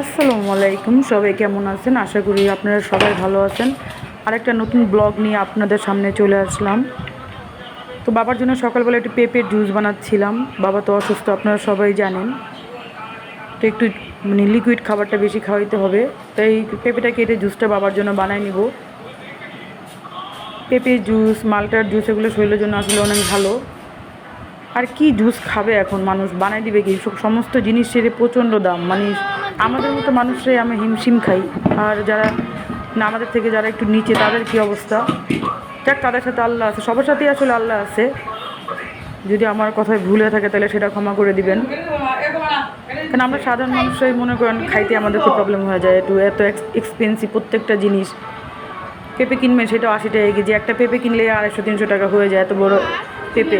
আসসালামু আলাইকুম, সবাই কেমন আছেন? আশা করি আপনারা সবাই ভালো আছেন। আরেকটা নতুন ব্লগ নিয়ে আপনাদের সামনে চলে আসলাম। তো বাবার জন্য সকালবেলা একটু পেঁপের জুস বানাচ্ছিলাম। বাবা তো অসুস্থ, আপনারা সবাই জানেন। তো একটু মানে লিকুইড খাবারটা বেশি খাওয়াইতে হবে। তাই পেঁপেটা কেটে জুসটা বাবার জন্য বানাই নিব। পেঁপের জুস, মালটার জুস, এগুলো শরীরের জন্য আসলে অনেক ভালো। আর কি জুস খাবে এখন মানুষ? বানাই দিবে কি? সমস্ত জিনিসের প্রচণ্ড দাম। মানে আমাদের মতো মানুষরাই আমি হিমশিম খাই। আর যারা না আমাদের থেকে যারা একটু নিচে, তাদের কি অবস্থা? যাক, তাদের সাথে আল্লাহ আছে, সবার সাথেই আসলে আল্লাহ আছে। যদি আমার কথায় ভুল থাকে, তাহলে সেটা ক্ষমা করে দিবেন। কারণ আমরা সাধারণ মানুষরাই মনে করেন খাইতে আমাদের খুব প্রবলেম হয়ে যায়। একটু এত এক্সপেন্সিভ প্রত্যেকটা জিনিস। পেঁপে কিনবেন, সেটাও আশি টাকা কেজি। একটা পেঁপে কিনলে আড়াইশো, তিনশো টাকা হয়ে যায়, এত বড় পেঁপে।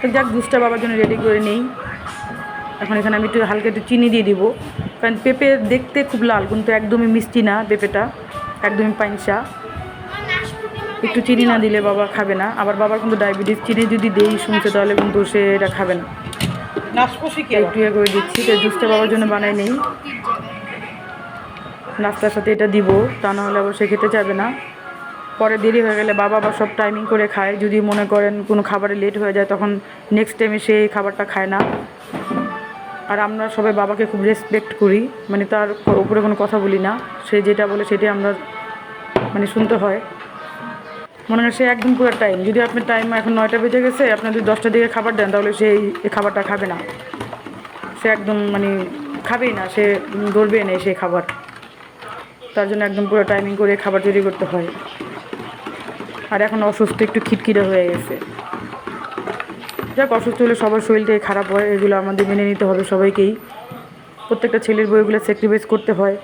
তো যাক জুসটা বাবার জন্য রেডি করে নেই। এখন এখানে আমি একটু হালকা একটু চিনি দিয়ে দিব। কারণ পেঁপে দেখতে খুব লাল কিন্তু একদমই মিষ্টি না পেঁপেটা। একদমই পাইনসা একটু চিনি না দিলে বাবা খাবে না। আবার বাবার কিন্তু ডায়াবেটিস চিনি যদি দেই শুনছে তাহলে কিন্তু সে এটা খাবে না। একটু ইয়ে করে দিচ্ছি তো জুসটা বাবার জন্য বানাই নেই। নাস্তার সাথে এটা দিব তা না হলে আবার সে খেতে চাবে না। পরে দেরি হয়ে গেলে বাবা আবার সব টাইমিং করে খায়। যদি মনে করেন কোনো খাবারে লেট হয়ে যায় তখন নেক্সট টাইমে সে খাবারটা খায় না। আর আমরা সবাই বাবাকে খুব রেসপেক্ট করি। মানে তার উপরে কোনো কথা বলি না। সে যেটা বলে সেটাই আমরা মানে শুনতে হয়। মনে হয় সে একদম পুরো টাইম যদি আপনি টাইম এখন নয়টা বেজে গেছে, আপনি যদি দশটার দিকে খাবার দেন, তাহলে সে এই খাবারটা খাবে না। সে একদম মানে খাবেই না, সে ধরবে না সেই খাবার। তার জন্য একদম পুরো টাইমিং করে খাবার তৈরি করতে হয়। আর এখন অসুস্থ, একটু খিটখিটে হয়ে গেছে। যাক, অসুস্থ হলে সবার শরীরটাই খারাপ হয়, এগুলো আমাদের মেনে নিতে হবে সবাইকেই। প্রত্যেকটা ছেলের বইগুলো স্যাক্রিফাইস করতে হয়।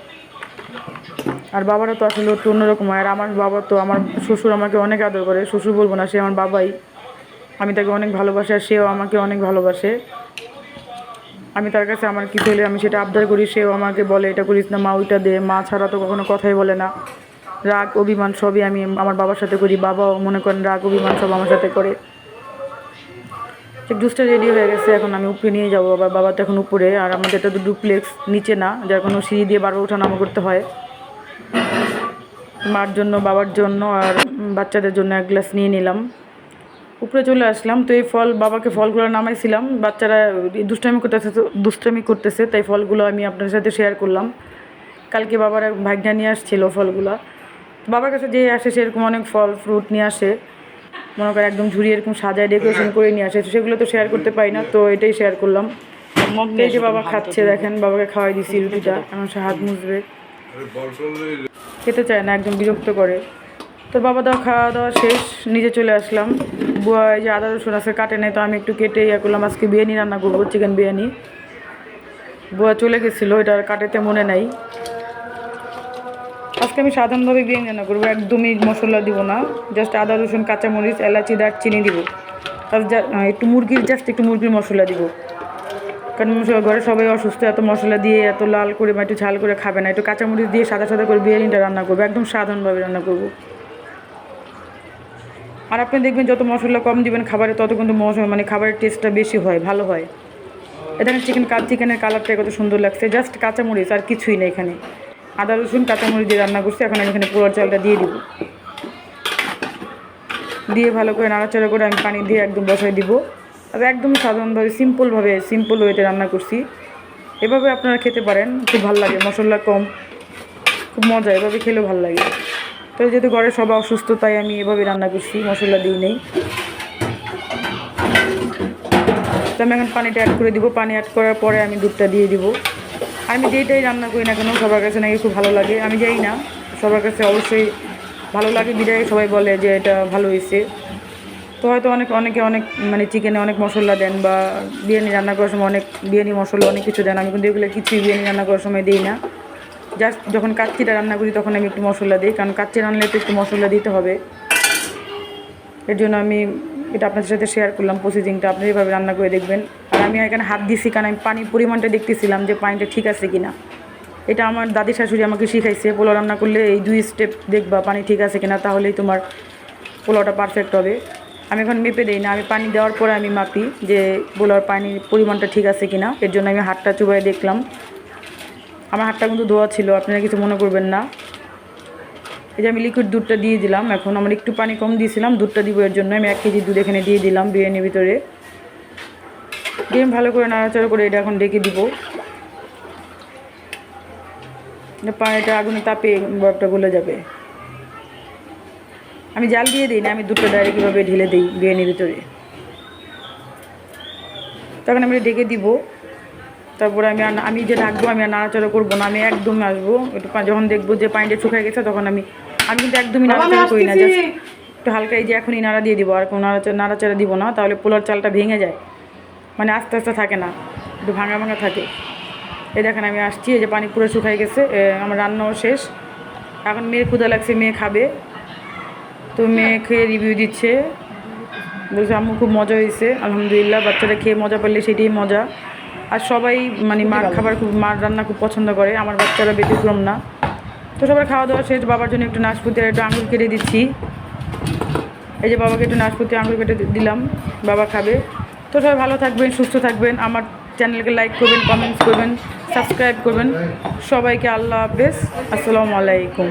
আর বাবারা তো আসলে একটু অন্যরকম হয়। আর আমার বাবা তো আমার শ্বশুর আমাকে অনেক আদর করে। শ্বশুর বলব না, সে আমার বাবাই। আমি তাকে অনেক ভালোবাসি আর সেও আমাকে অনেক ভালোবাসে। আমি তার কাছে আমার কিছু হলে আমি সেটা আবদার করি। সেও আমাকে বলে, এটা করিস না, মা ওইটা দে। মা ছাড়া তো কখনো কথাই বলে না। রাগ, অভিমান সবই আমি আমার বাবার সাথে করি। বাবাও মনে করেন রাগ, অভিমান সব আমার সাথে করে। জুসটা রেডি হয়ে গেছে, এখন আমি উপরে নিয়ে যাব। আবার বাবা তো এখন উপরে, আর আমাদের এটা তো ডুপ্লেক্স নিচে না, যার কোনো সিঁড়ি দিয়ে বারবার ওঠা নামা করতে হয়। মার জন্য, বাবার জন্য, আর বাচ্চাদের জন্য এক গ্লাস নিয়ে নিলাম। উপরে চলে আসলাম, তো এই ফল, বাবাকে ফলগুলো নামাইছিলাম। বাচ্চারা দুষ্টামি করতেছে দুষ্টামি করতেছে, তাই ফলগুলো আমি আপনাদের সাথে শেয়ার করলাম। কালকে বাবার এক ভাগ্যা নিয়ে আসছিল ফলগুলো। বাবার কাছে যে আসে, সেরকম অনেক ফল ফ্রুট নিয়ে আসে। মনে করেন একদম ঝুড়ি এরকম সাজায় ডেকোরেশন করে নিয়ে আসে তো সেগুলো তো শেয়ার করতে পারি না তো এটাই শেয়ার করলাম। এই যে বাবা খাচ্ছে দেখেন বাবাকে খাওয়াই দিছি রুটিটা এখন সে হাত মুছবে। খেতে চায় না একদম বিরক্ত করে। তো বাবা দাওয়া খাওয়া দাওয়া শেষ নিজে চলে আসলাম। বুয়া এই যে আদা রসুন আছে কাটে নেই তো আমি একটু কেটে ইয়ে করলাম আজকে বিরিয়ানি রান্না করব চিকেন বিরিয়ানি। বুয়া চলে গেছিল এটা আর কাটেতে মনে নাই। আজকে আমি সাধারণভাবে বিরিয়ানি রান্না করব, একদমই মশলা দিব না জাস্ট আদা, রসুন, কাঁচামরিচ, এলাচি, দারচিনি দিব। আর একটু মুরগির জাস্ট একটু মুরগির মশলা দিব। কারণ মশলা, ঘরে সবাই অসুস্থ, এত মশলা দিয়ে এত লাল করে বা একটু ঝাল করে খাবে না। একটু কাঁচামরিচ দিয়ে সাদা সাদা করে বিরিয়ানিটা রান্না করব, একদম সাধারণভাবে রান্না করব। আর আপনি দেখবেন যত মশলা কম দিবেন খাবারে, তত কিন্তু মশলা মানে খাবারের টেস্টটা বেশি হয়, ভালো হয়। এখানে চিকেন কাল চিকেনের কালারটা কত সুন্দর লাগছে জাস্ট কাঁচামরিচ আর কিছুই নেই এখানে। আদা, রসুন, কাঁচামরিচ দিয়ে রান্না করছি। এখন আমি এখানে পোলার চালটা দিয়ে দিব। দিয়ে ভালো করে নাড়াচাড়া করে আমি পানি দিয়ে একদম বসাই দিব। আর একদম সাধারণভাবে সিম্পলভাবে সিম্পল ওয়েতে রান্না করছি। এভাবে আপনারা খেতে পারেন, খুব ভালো লাগে, মশলা কম, খুব মজা, এভাবে খেলেও ভালো লাগে। তো যেহেতু ঘরে সবাই অসুস্থ, তাই আমি এভাবে রান্না করছি, মশলা দিই নেই। তো আমি এখন পানিটা অ্যাড করে দিব। পানি অ্যাড করার পরে আমি দুধটা দিয়ে দিব। আমি যেইটাই রান্না করি না কেন, সবার কাছে নাকি খুব ভালো লাগে। আমি যাই না, সবার কাছে অবশ্যই ভালো লাগে। বিদায় সবাই বলে যে এটা ভালো হয়েছে। তো হয়তো অনেক, অনেকে অনেক মানে চিকেনে অনেক মশলা দেন বা বিরিয়ানি রান্না করার সময় অনেক বিরিয়ানি মশলা অনেক কিছু দেন। আমি কিন্তু এগুলো কিছুই বিরিয়ানি রান্না করার সময় দিই না। জাস্ট যখন কাচ্চিটা রান্না করি তখন আমি একটু মশলা দিই। কারণ কাচ্চি রান্নালে তো একটু মশলা দিতে হবে। এর জন্য আমি এটা আপনাদের সাথে শেয়ার করলাম প্রসিজিংটা আপনি এভাবে রান্না করে দেখবেন। আর আমি এখানে হাত দিছি কারণ আমি পানির পরিমাণটা দেখতেছিলাম যে পানিটা ঠিক আছে কি না এটা আমার দাদি শাশুড়ি আমাকে শিখাইছে, পোলাও রান্না করলে এই দুই স্টেপ দেখবা পানি ঠিক আছে কিনা, তাহলেই তোমার পোলাওটা পারফেক্ট হবে। আমি এখন মেপে দিই না, আমি পানি দেওয়ার পরে আমি মাপি যে পোলাওর পানির পরিমাণটা ঠিক আছে কিনা। এর জন্য আমি হাতটা চুবাই দেখলাম। আমার হাতটা কিন্তু ধোয়া ছিল, আপনারা কিছু মনে করবেন না। এই যে আমি লিকুইড দুধটা দিয়ে দিলাম, এখন আমার একটু পানি কম দিয়েছিলাম, দুধটা দিব এর জন্য। আমি এক কেজি দুধ এখানে দিয়ে দিলাম বিরিয়ানির ভিতরে। আমি ভালো করে নাড়াচাড়া করে এটা এখন ডেকে দিব। পানিটা আগুনে তাপে বরফটা গলে যাবে। আমি জাল দিয়ে দিই না, আমি দুধটা ডাইরেক্ট কীভাবে ঢেলে দিই বিরিয়ানির ভিতরে। তখন আমি ডেকে দিব। তারপরে আমি আমি যে রাখব আমি আর নাড়াচাড়া করব না, আমি একদম আসব। একটু যখন দেখব যে পানিটা শুকিয়ে গেছে, তখন আমি আমি কিন্তু একদমই নাড়াচাড়া করি না জাস্ট একটু হালকা এই যে এখনই নাড়া দিয়ে দিব আর কোনো নাড়াচাড়া নাড়াচাড়া দিব না তাহলে পোলার চালটা ভেঙে যায়। মানে আস্তে আস্তে থাকে না একটু ভাঙা ভাঙা থাকে। এই দেখেন আমি আসছি এই যে পানি পুরো শুকাই গেছে আমার রান্নাও শেষ। এখন মেয়ের ক্ষুদা লাগছে মেয়ে খাবে। তো মেয়ে খেয়ে রিভিউ দিচ্ছে। বলছে আম্মু খুব মজা হয়েছে আলহামদুলিল্লাহ বাচ্চারা খেয়ে মজা পেলে সেটাই মজা। আর সবাই মানে মার খাবার খুব মার রান্না খুব পছন্দ করে আমার বাচ্চারা ব্যতিক্রম না। তো সবার খাওয়া দাওয়া শেষ, বাবার জন্য একটু নাশপুতির একটু আঙুল কেটে দিচ্ছি। এই যে বাবাকে একটু নাশপুতি আঙুল কেটে দিলাম, বাবা খাবে। তো সবাই ভালো থাকবেন, সুস্থ থাকবেন, আমার চ্যানেলকে লাইক করবেন কমেন্টস করবেন সাবস্ক্রাইব করবেন। সবাইকে আল্লাহ হাফেজ, আসসালামু আলাইকুম।